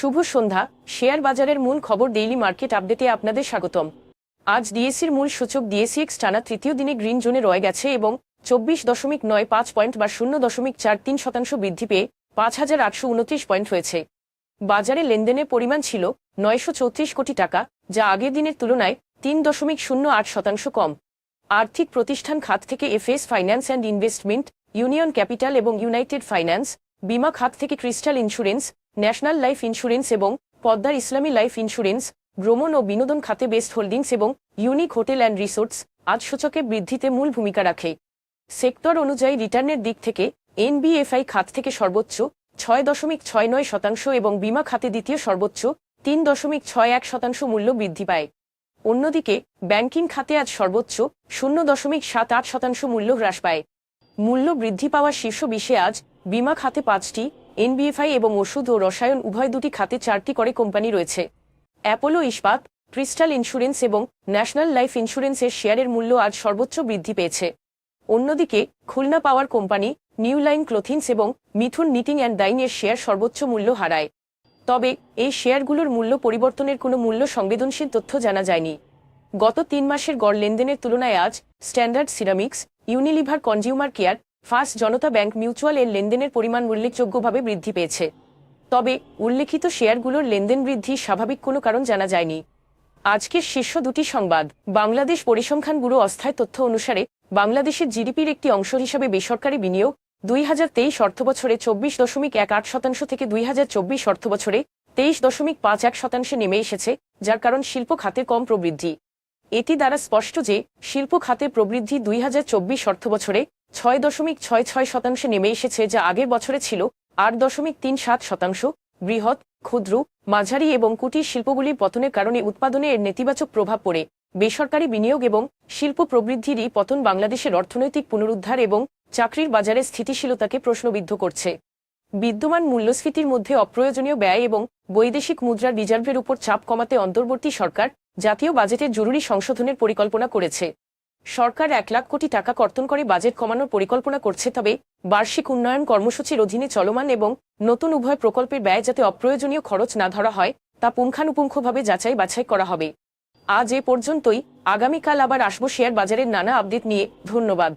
শুভ সন্ধ্যা। Share বাজারের মূল খবর ডেইলি মার্কেট আপডেটে আপনাদের স্বাগতম। আজ ডিএসির মূল সূচক ডিএসিএক্স টানা তৃতীয় দিনে গ্রিন জোনে রয়ে গেছে এবং চব্বিশ দশমিক নয় পাঁচ পয়েন্ট বা শূন্য দশমিক চার তিন শতাংশ বৃদ্ধি পেয়ে পাঁচ হাজার আটশো উনত্রিশ পয়েন্ট হয়েছে। বাজারে লেনদেনের পরিমাণ ছিল নয়শো চৌত্রিশ কোটি টাকা, যা আগের দিনের তুলনায় তিন দশমিক শূন্য আট শতাংশ কম। আর্থিক প্রতিষ্ঠান খাত থেকে FS Finance and Investment Union Capital এবং ইউনাইটেড ফাইন্যান্স বিমা খাত থেকে Crystal Insurance National Life Insurance এবং পদ্মার ইসলামী লাইফ ইন্স্যুরেন্স, ভ্রমণ ও বিনোদন খাতে বেস্ট হোল্ডিংস এবং ইউনিক হোটেল অ্যান্ড রিসোর্টস আজ সূচকে বৃদ্ধিতে মূল ভূমিকা রাখে। সেক্টর অনুযায়ী রিটার্নের দিক থেকে এনবিএফআই খাত থেকে সর্বোচ্চ ছয় দশমিক ছয় নয় শতাংশ এবং বিমা খাতে দ্বিতীয় সর্বোচ্চ তিন দশমিক ছয় এক শতাংশ মূল্য বৃদ্ধি পায়। অন্যদিকে ব্যাংকিং খাতে আজ সর্বোচ্চ শূন্য দশমিক সাত আট শতাংশ মূল্য হ্রাস পায়। মূল্য বৃদ্ধি পাওয়া শীর্ষ বিশে আজ বিমা খাতে পাঁচটি এনবিএফআই এবং ওষুধ ও রসায়ন উভয় দুটি খাতে চারটি করে কোম্পানি রয়েছে। অ্যাপোলো ইস্পাত, ক্রিস্টাল ইন্স্যুরেন্স এবং ন্যাশনাল লাইফ ইন্স্যুরেন্সের শেয়ারের মূল্য আজ সর্বোচ্চ বৃদ্ধি পেয়েছে। অন্যদিকে, Khulna power company new line clothings এবং মিথুন নিটিং অ্যান্ড ডাইনের শেয়ার সর্বোচ্চ মূল্য হারায়। তবে, এই শেয়ারগুলোর মূল্য পরিবর্তনের কোনো মূল্য সংবেদনশীল তথ্য জানা যায়নি। গত তিন মাসের গড় লেনদেনের তুলনায় আজ Standard Ceramics, Unilever Consumer Care First Janata Bank Mutual এর লেনদেনের পরিমাণ উল্লেখযোগ্যভাবে বৃদ্ধি পেয়েছে। তবে উল্লেখিত শেয়ারগুলোর লেনদেন বৃদ্ধি স্বাভাবিক কোনো কারণ জানা যায়নি। আজকের শীর্ষ দুটি সংবাদ, বাংলাদেশ পরিসংখ্যান ব্যুরো অস্থায়ী তথ্য অনুসারে বাংলাদেশের জিডিপির একটি অংশ হিসাবে বেসরকারি বিনিয়োগ দুই হাজার তেইশ অর্থবছরে চব্বিশ দশমিক এক আট শতাংশ থেকে দুই হাজার চব্বিশ অর্থবছরে তেইশ দশমিক পাঁচ এক শতাংশে নেমে এসেছে, যার কারণ শিল্প খাতে কম প্রবৃদ্ধি। এটি দ্বারা স্পষ্ট যে, শিল্প খাতে প্রবৃদ্ধি দুই হাজার চব্বিশ অর্থবছরে ছয় দশমিক ছয় ছয় শতাংশে নেমে এসেছে, যা আগের বছরে ছিল আট দশমিক তিন সাত শতাংশ। বৃহৎ, ক্ষুদ্র, মাঝারি এবং কুটির শিল্পগুলির পতনের কারণে উৎপাদনে এর নেতিবাচক প্রভাব পড়ে। বেসরকারি বিনিয়োগ এবং শিল্প প্রবৃদ্ধির এই পতন বাংলাদেশের অর্থনৈতিক পুনরুদ্ধার এবং চাকরির বাজারে স্থিতিশীলতাকে প্রশ্নবিদ্ধ করছে। বিদ্যমান মূল্যস্ফীতির মধ্যে অপ্রয়োজনীয় ব্যয় এবং বৈদেশিক মুদ্রার রিজার্ভের উপর চাপ কমাতে অন্তর্বর্তী সরকার জাতীয় বাজেটের জরুরি সংশোধনের পরিকল্পনা করেছে। সরকার এক লাখ কোটি টাকা কর্তন করে বাজেট কমানোর পরিকল্পনা করছে, তবে বার্ষিক উন্নয়ন কর্মসূচির অধীনে চলমান এবং নতুন উভয় প্রকল্পের ব্যয় যাতে অপ্রয়োজনীয় খরচ না ধরা হয়, তা পুঙ্খানুপুঙ্খভাবে যাচাই বাছাই করা হবে। আজ এ পর্যন্তই। আগামীকাল আবার আসব শেয়ার বাজারের নানা আপডেট নিয়ে। ধন্যবাদ।